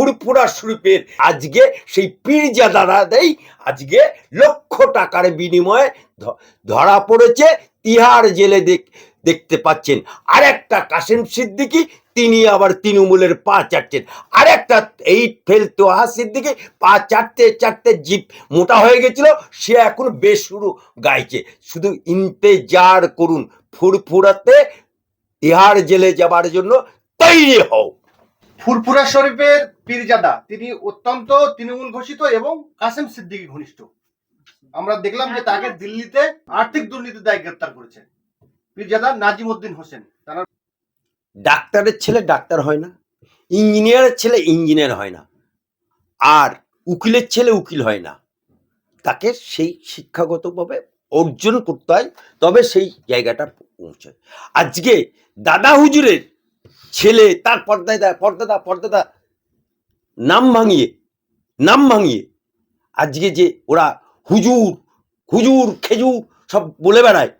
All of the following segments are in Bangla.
ফুরফুরা শরীফের আজকে সেই পীরজাদারাদেই আজকে লক্ষ টাকার বিনিময়ে ধরা পড়েছে। তিহার জেলে দেখ- দেখতে পাচ্ছেন। আরেকটা কাসেম সিদ্দিকী, তিনি আবার তৃণমূলের পা চাটছেন। আরেকটা এই ফেল তোহা সিদ্দিকী পা চাটতে চাটতে জিপ মোটা হয়ে গেছিল, সে এখন বেসুরু গাইছে। শুধু ইন্তেজার করুন, ফুরফুরাতে তিহার জেলে যাবার জন্য তৈরি হও। ফুরফুরা শরীফের পীরজাদা। তিনি অত্যন্ত তৃণমূল ঘোষিত এবং কাসেম সিদ্দিকী ঘনিষ্ঠ। আমরা দেখলাম যে তাকে দিল্লিতে আর্থিক দুর্নীতির দায় গ্রেপ্তার করেছে। পীরজাদা নাজিম উদ্দিন হোসেন। তারা ডাক্তারের ছেলে ডাক্তার হয় না ইঞ্জিনিয়ারের ছেলে ইঞ্জিনিয়ার হয় না আর উকিলের ছেলে উকিল হয় না। তাকে সেই শিক্ষাগতভাবে অর্জন করতে হয় তবে সেই জায়গাটা পৌঁছায়। আজকে দাদা হুজুরের ছেলে, তার পর্দায় দেয় পর্দাদা পর্দাদা। নাম ভাঙিয়ে নাম ভাঙিয়ে আজকে যে ওরা হুজুর হুজুর খেজুর সব বলে বেড়ায়,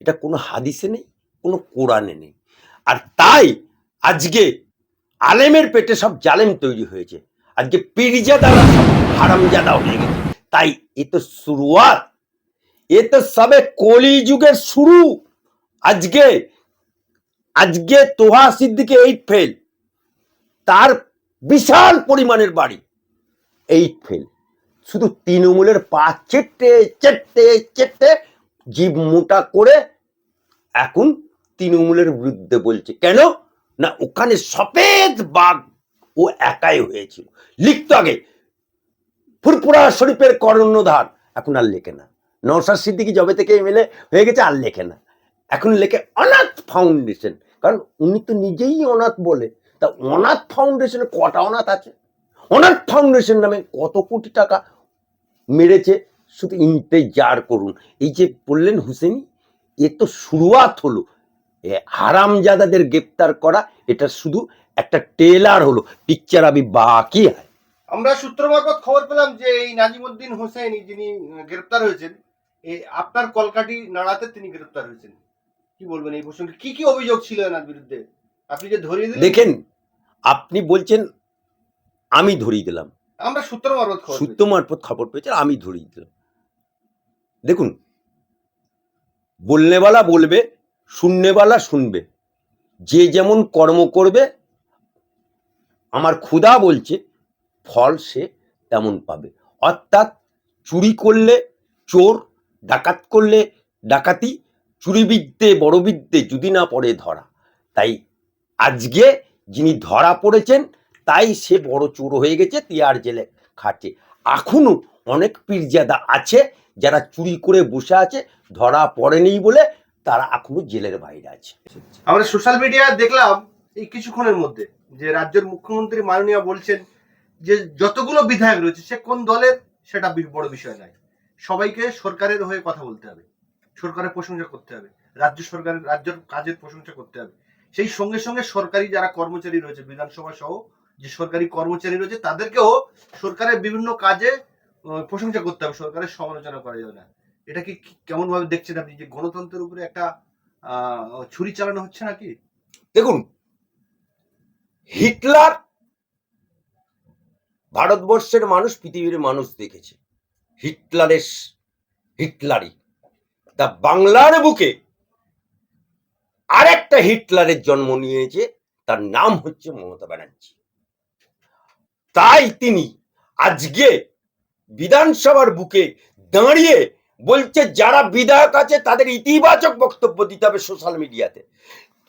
এটা কোনো হাদিসে নেই, কোনো কোরআনে নেই। আর তাই আজকে আলেমের পেটে সব জালেম তৈরি হয়েছে। আজকে পীরজাদারা সব হারামজাদা হয়ে গেছে। তাই এ তো শুরুয়াত, এ তো সবে কলি যুগের শুরু। আজকে আজকে তোহা সিদ্দিকে এইট ফেল তার বিশাল পরিমাণের বাড়ি এইট ফেল শুধু তৃণমূলের পা চেটে চেটে চেটে জীব মোটা করে এখন তৃণমূলের বিরুদ্ধে বলছে, কেন? না, ওখানে সফেদ বাঘ ও একাই হয়েছিল। লিখতো আগে ফুরপুরা শরীফের কর্ণধার। এখন আর লেখে না। নৌসাদ সিদ্দিকি জবে থেকে এমএলএ হয়ে গেছে, আর লেখে না। এখন লেখে অনাথ ফাউন্ডেশন। কারণ উনি তো নিজেই অনাথ বলে। তা অনাথ ফাউন্ডেশনে কটা অনাথ আছে? অনাথ ফাউন্ডেশন নামে কত কোটি টাকা মেরেছে? শুধু ইন্তেজার করুন। এই যে বললেন হুসেনি, এ তো শুরুয়াত হলো। হারামজাদাদের গ্রেপ্তার করা, এটা শুধু একটা টেলার হলো। পিকচার আমি বাকি হয় আমরা সূত্র মারফত খবর পেলাম যে এই নাজিম উদ্দিন হোসেন যিনি গ্রেপ্তার হয়েছেন আপনার কলকাঠি নাড়াতে তিনি গ্রেপ্তার হয়েছেন। কি বলবেন এই প্রসঙ্গে? কি কি অভিযোগ ছিল এনার বিরুদ্ধে? আপনি যে ধরিয়ে দিলেন? দেখেন আপনি বলছেন আমি ধরিয়ে দিলাম। আমরা সূত্র মারফত খবর সূত্র মারফত খবর পেয়েছে আমি ধরিয়ে দিলাম। দেখুন বলনেওয়ালা বলবে শুনবে। যে যেমন কর্ম করবে আমার ক্ষুধা বলছে ফল সে তেমন পাবে। অর্থাৎ চুরি করলে চোর ডাকাত করলে ডাকাতি চুরিবিদ্যে বড়বিদ্যে যদি না পড়ে ধরা। তাই আজকে যিনি ধরা পড়েছেন, তাই সে বড় চোর হয়ে গেছে, তিয়ার জেলে খাটে এখনও অনেক পীরজাদা আছে, যারা চুরি করে বসে আছে, ধরা পড়েনি বলে তারা এখনও জেলের বাইরে আছে। আমরা সোশ্যাল মিডিয়া দেখলাম এই কিছুক্ষণের মধ্যে যে রাজ্যের মুখ্যমন্ত্রী মাননীয় বলছেন যে যতগুলো বিধায়ক রয়েছে, সে কোন দলের সেটা বড় বিষয় নয়। সবাইকে সরকারের হয়ে কথা বলতে হবে। সরকারের প্রশংসা করতে হবে। রাজ্য সরকারের রাজ্যের কাজের প্রশংসা করতে হবে। সেই সঙ্গে সঙ্গে সরকারি যারা কর্মচারী রয়েছে, বিধানসভা সহ যে সরকারি কর্মচারী রয়েছে, তাদেরকেও সরকারের বিভিন্ন কাজে প্রশংসা করতে হবে। সরকারের সমালোচনা করা যাবে না। এটা কি কেমন ভাবে দেখছেন আপনি? যে গণতন্ত্রের উপরে একটা ছুরি চালানো হচ্ছে নাকি? দেখুন, হিটলার ভারতবর্ষের মানুষ, পৃথিবীর মানুষ দেখেছে। হিটলারের, হিটলারই। তা বাংলার বুকে আরেকটা হিটলারের জন্ম নিয়েছে, তার নাম হচ্ছে মমতা ব্যানার্জি। তাই তিনি আজকে বিধানসভার বুকে দাঁড়িয়ে বলছে, যারা বিধায়ক আছে তাদের ইতিবাচক বক্তব্য দিতে হবে সোশ্যাল মিডিয়াতে।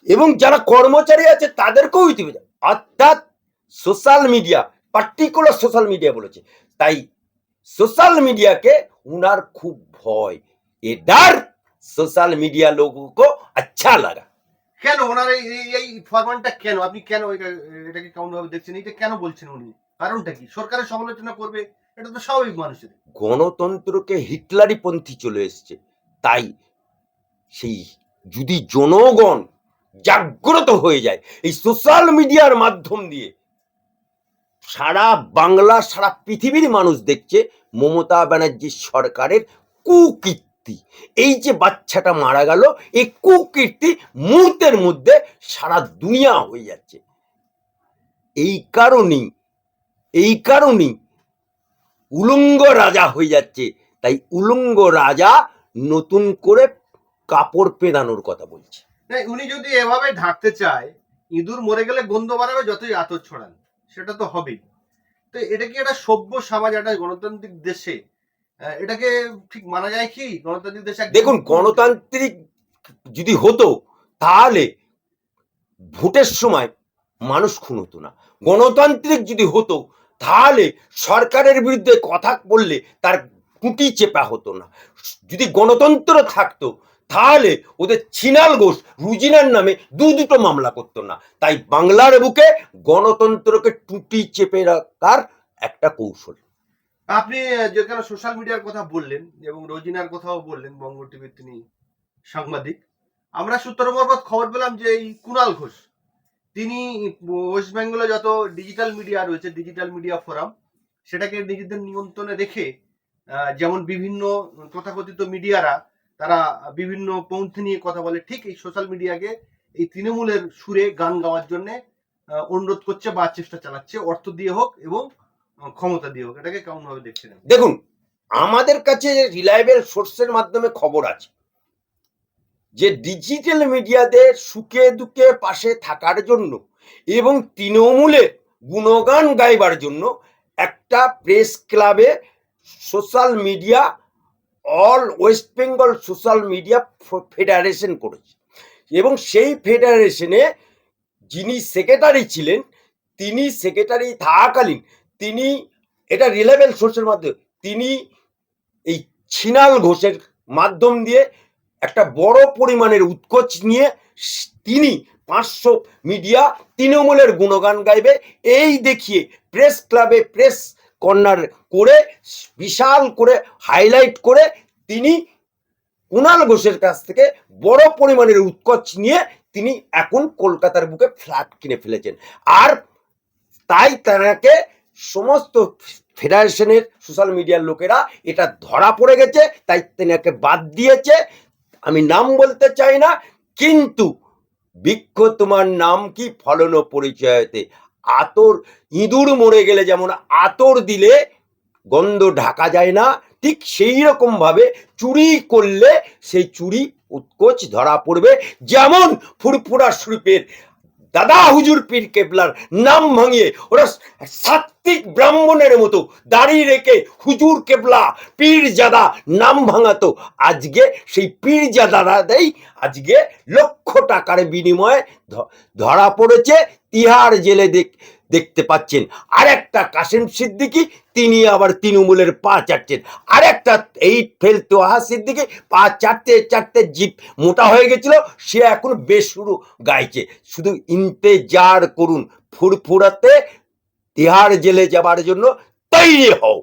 এবং যারা কর্মচারী আছে তাদেরকেও ইতিবাচক। অর্থাৎ social media, particular social media বলেছে। তাই সোশ্যাল মিডিয়াকে উনার খুব ভয়। এ ডার সোশ্যাল মিডিয়া লোগों को अच्छा लगा কেন ওনার এই এই- এই ফরমানটা কেন আপনি কেন এটা- এটাকে কেমন ভাবে দেখছেন এটা কেন বলছেন উনি কারণটা কি সরকারের সমালোচনা করবে এটা তো স্বাভাবিক মানুষের গণতন্ত্রকে হিটলারি পন্থী চলে এসছে তাই সেই যদি জনগণ জাগ্রত হয়ে যায় এই সোশ্যাল মিডিয়ার মাধ্যম দিয়ে সারা বাংলা সারা পৃথিবীর মানুষ দেখছে মমতা ব্যানার্জির সরকারের কুকীর্তি এই যে বাচ্চাটা মারা গেল, এই কুকীর্তি মুহূর্তের মধ্যে সারা দুনিয়া হয়ে যাচ্ছে। এই কারণেই এই কারণেই উলঙ্গ রাজা হয়ে যাচ্ছে। তাই উলঙ্গ রাজা নতুন করে কাপড় পেদানোর কথা বলছে। উনি যদি এভাবে ঢাকতে চায়, ইঁদুর মরে গেলে গন্ধ বাড়াবে, যতই আতর ছড়ান, সেটা তো হবেই। তো এটা কি একটা সভ্য সমাজ, একটা গণতান্ত্রিক দেশে এটাকে ঠিক মানা যায় কি? গণতান্ত্রিক দেশে দেখুন গণতান্ত্রিক যদি হতো তাহলে ভোটের সময় মানুষ খুন হতো না। গণতান্ত্রিক যদি হতো তাহলে সরকারের বিরুদ্ধে কথা বললে তার কুটি চেপা হতো না। যদি গণতন্ত্র থাকতো তাহলে ওদের ছিনাল ঘোষ রুজিনার নামে দু দুটো মামলা করতো না। তাই বাংলার বুকে গণতন্ত্রকে টুটি চেপে রাখার একটা কৌশল। আপনি যেখানে সোশ্যাল মিডিয়ার কথা বললেন এবং রোজিনার কথাও বললেন, বঙ্গ টিভির তিনি সাংবাদিক, আমরা সূত্র মারফত খবর পেলাম যে এই কুণাল ঘোষ, তিনি ওয়েস্ট বেঙ্গলে যত ডিজিটাল মিডিয়া রয়েছে ডিজিটাল মিডিয়া ফোরাম সেটাকে নিজেদের নিয়ন্ত্রণে রেখে যেমন বিভিন্ন তথাকথিত মিডিয়ারা, তারা বিভিন্ন পন্থী নিয়ে কথা বলে, ঠিক এই সোশ্যাল মিডিয়াকে এই তৃণমূলের সুরে গান গাওয়ার জন্য অনুরোধ করছে বা চেষ্টা চালাচ্ছে, অর্থ দিয়ে হোক এবং ক্ষমতা দিয়ে হোক, এটাকে কেমন ভাবে দেখছেন দেখুন, আমাদের কাছে রিলায়েবল সোর্সের মাধ্যমে খবর আছে যে ডিজিটাল মিডিয়াতে সুখে দুঃখে পাশে থাকার জন্য এবং তৃণমূলে গুণগান গাইবার জন্য একটা প্রেস ক্লাবে social media, all West Bengal social media federation করেছে। এবং সেই ফেডারেশনে যিনি সেক্রেটারি ছিলেন, তিনি সেক্রেটারি থাকাকালীন তিনি, এটা রিলেভেল সোর্সের মাধ্যমে তিনি এই ছিনাল ঘোষের মাধ্যম দিয়ে একটা বড় পরিমাণের উৎকোচ নিয়ে তিনি পাঁচশো মিডিয়া তৃণমূলের গুণগান গাইবে, এই দেখিয়ে প্রেস ক্লাবে প্রেস কর্নার করে, বিশাল করে হাইলাইট করে তিনি কুণাল ঘোষের কাছ থেকে বড় পরিমাণের উৎকোচ নিয়ে তিনি এখন কলকাতার বুকে ফ্ল্যাট কিনে ফেলেছেন। আর তাই তাকে সমস্ত ফেডারেশনের সোশ্যাল মিডিয়ার লোকেরা এটা ধরা পড়ে গেছে, তাই তিনি তেনাকে বাদ দিয়েছে। আমি নাম বলতে চাই না, কিন্তু বৃক্ষ তোমার নাম কি ফলন পরিচয়তে আতর ইঁদুর মরে গেলে যেমন আতর দিলে গন্ধ ঢাকা যায় না, ঠিক সেই রকম ভাবে চুরি করলে সেই চুরি উৎকোচ ধরা পড়বে। যেমন ফুরফুরা শরীফের দাদা হুজুর পীর কেবলার নাম ভাঙিয়ে ওরা সাত্বিক ব্রাহ্মণের মতো দাঁড়িয়ে রেখে হুজুর কেবলা, পীর জাদা নাম ভাঙাতো। আজকে সেই পীর জাদারাতেই আজকে লক্ষ টাকার বিনিময়ে ধরা পড়েছে। তিহার জেলে দেখ দেখতে পাচ্ছেন। আর একটা কাসেম সিদ্দিকি, তিনি আবার তৃণমূলের পা চাটছেন। আরেকটা এই ফেল তোহা সিদ্দিকি, পা চাটতে চাটতে জিপ মোটা হয়ে গেছিল, সে এখন বেসুরু গাইছে। শুধু ইন্তেজার করুন, ফুরফুরাতে তিহার জেলে যাবার জন্য তৈরি হও।